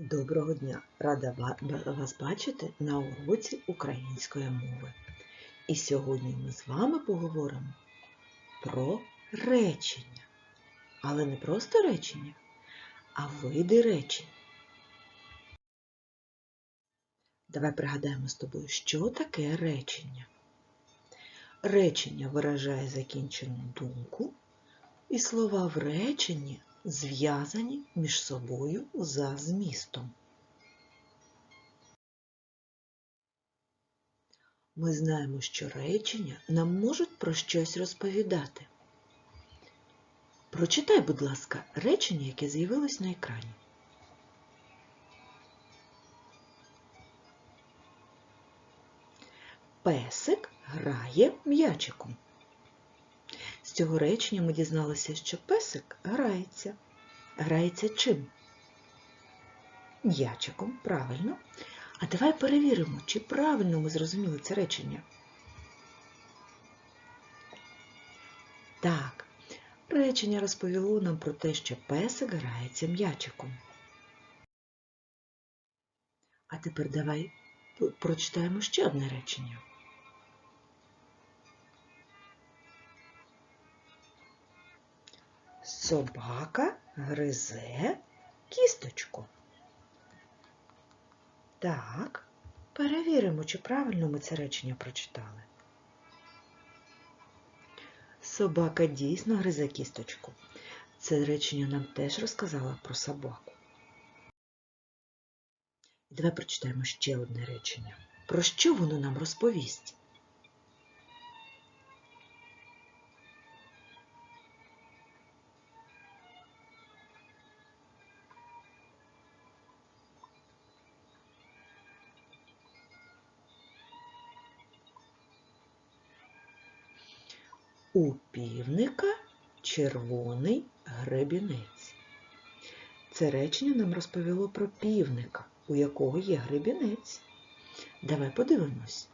Доброго дня! Рада вас бачити на уроці української мови. І сьогодні ми з вами поговоримо про речення. Але не просто речення, а види речень. Давай пригадаємо з тобою, що таке речення. Речення виражає закінчену думку, і слова в реченні зв'язані між собою за змістом. Ми знаємо, що речення нам можуть про щось розповідати. Прочитай, будь ласка, речення, яке з'явилось на екрані. Песик грає м'ячиком. Цього речення ми дізналися, що песик грається. Грається чим? М'ячиком, правильно. А давай перевіримо, чи правильно ми зрозуміли це речення. Так, речення розповіло нам про те, що песик грається м'ячиком. А тепер давай прочитаємо ще одне речення. Собака гризе кісточку. Так, перевіримо, чи правильно ми це речення прочитали. Собака дійсно гризе кісточку. Це речення нам теж розказало про собаку. Давай прочитаємо ще одне речення. Про що воно нам розповість? У півника червоний гребінець. Це речення нам розповіло про півника, у якого є гребінець. Давай подивимось.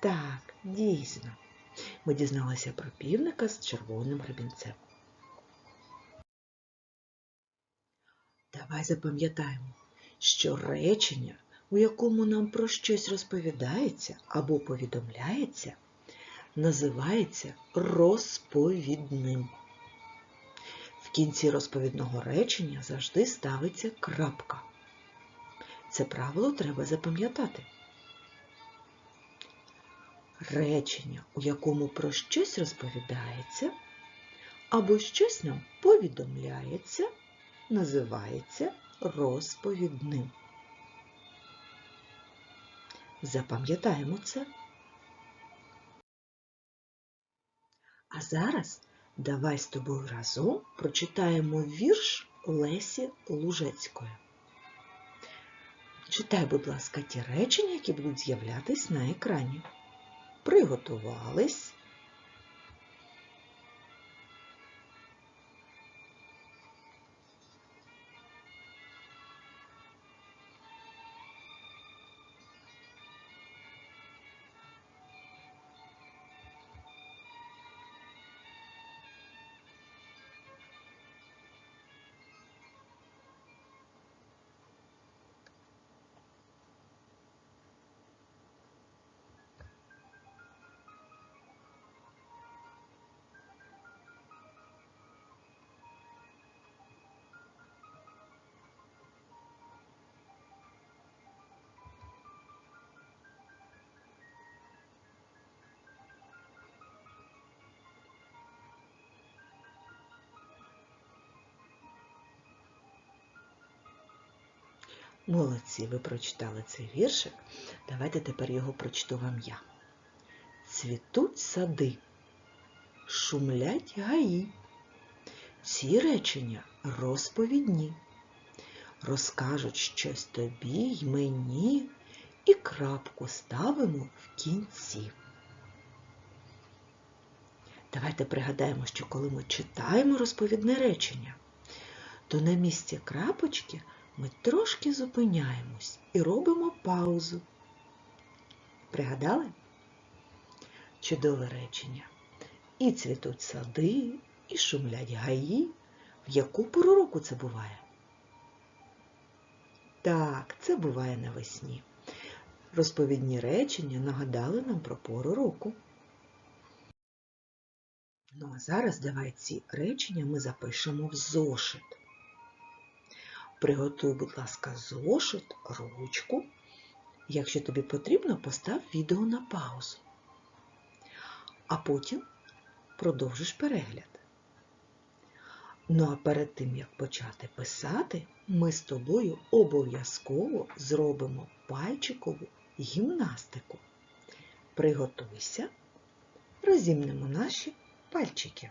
Так, дійсно. Ми дізналися про півника з червоним гребінцем. Давай запам'ятаємо, що речення, у якому нам про щось розповідається або повідомляється, називається розповідним. В кінці розповідного речення завжди ставиться крапка. Це правило треба запам'ятати. Речення, у якому про щось розповідається, або щось нам повідомляється, називається розповідним. Запам'ятаємо це. Зараз давай з тобою разом прочитаємо вірш Лесі Лужецької. Читай, будь ласка, ті речення, які будуть з'являтись на екрані. Приготувались. Молодці, ви прочитали цей віршик. Давайте тепер його прочту вам я. Цвітуть сади, шумлять гаї. Ці речення розповідні. Розкажуть щось тобі й мені, і крапку ставимо в кінці. Давайте пригадаємо, що коли ми читаємо розповідне речення, то на місці крапочки ми трошки зупиняємось і робимо паузу. Пригадали? Чудове речення. І цвітуть сади, і шумлять гаї. В яку пору року це буває? Так, це буває навесні. Розповідні речення нагадали нам про пору року. Ну а зараз давай ці речення ми запишемо в зошит. Приготуй, будь ласка, зошит, ручку. Якщо тобі потрібно, постав відео на паузу. А потім продовжиш перегляд. Ну а перед тим, як почати писати, ми з тобою обов'язково зробимо пальчикову гімнастику. Приготуйся, розімнемо наші пальчики.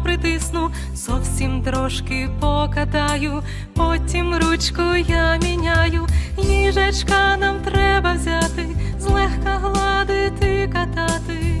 притисну, зовсім трошки покатаю, потім ручку я міняю, їжачка нам треба взяти, злегка гладити, катати.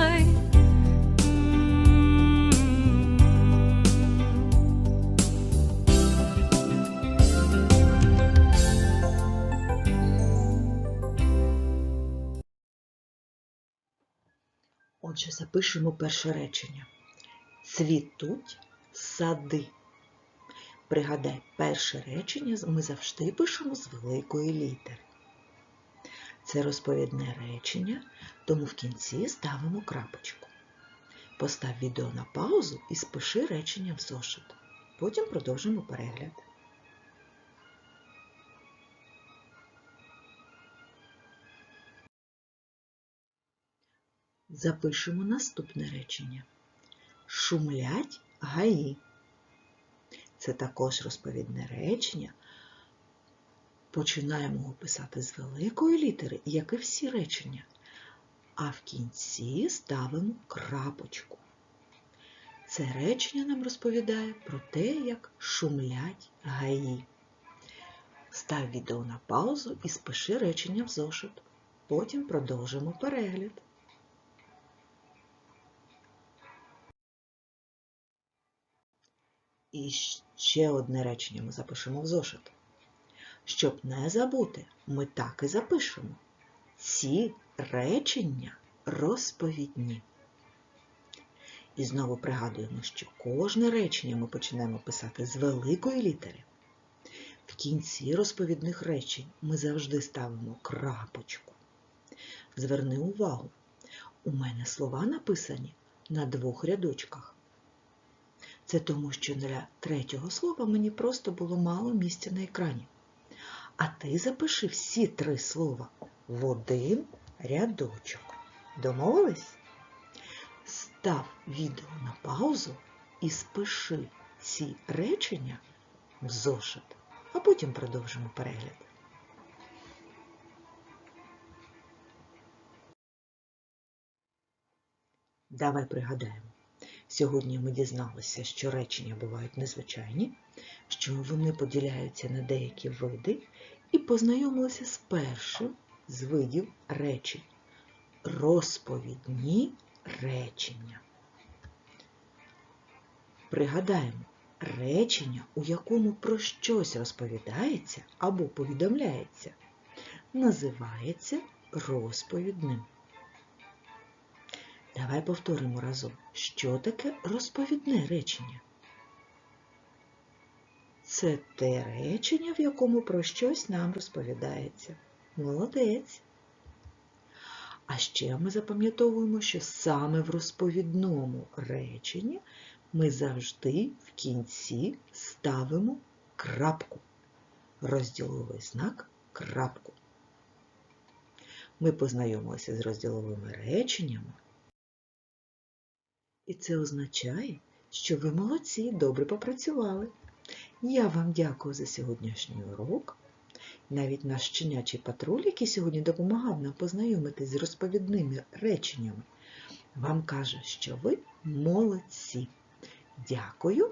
Запишемо перше речення. Цвітуть сади. Пригадай, перше речення ми завжди пишемо з великої літери. Це розповідне речення, тому в кінці ставимо крапочку. Постав відео на паузу і спиши речення в зошит. Потім продовжимо перегляд. Запишемо наступне речення. Шумлять гаї. Це також розповідне речення. Починаємо його писати з великої літери, як і всі речення. А в кінці ставимо крапочку. Це речення нам розповідає про те, як шумлять гаї. Став відео на паузу і спиши речення в зошит. Потім продовжимо перегляд. І ще одне речення ми запишемо в зошит. Щоб не забути, ми так і запишемо. Ці речення розповідні. І знову пригадуємо, що кожне речення ми почнемо писати з великої літери. В кінці розповідних речень ми завжди ставимо крапочку. Зверни увагу, у мене слова написані на двох рядочках. Це тому, що для третього слова мені просто було мало місця на екрані. А ти запиши всі три слова в один рядочок. Домовились? Став відео на паузу і спиши ці речення в зошит, а потім продовжимо перегляд. Давай пригадаємо. Сьогодні ми дізналися, що речення бувають незвичайні, що вони поділяються на деякі види, і познайомилися з першим з видів речень розповідні речення. Пригадаємо, речення, у якому про щось розповідається або повідомляється, називається розповідним. Давай повторимо разом, що таке розповідне речення. Це те речення, в якому про щось нам розповідається. Молодець. А ще ми запам'ятовуємо, що саме в розповідному реченні ми завжди в кінці ставимо крапку. Розділовий знак крапку. Ми познайомилися з розділовими реченнями. І це означає, що ви молодці, добре попрацювали. Я вам дякую за сьогоднішній урок. Навіть наш щенячий патруль, який сьогодні допомагав нам познайомитись з розповідними реченнями, вам каже, що ви молодці. Дякую.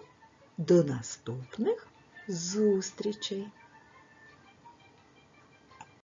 До наступних зустрічей!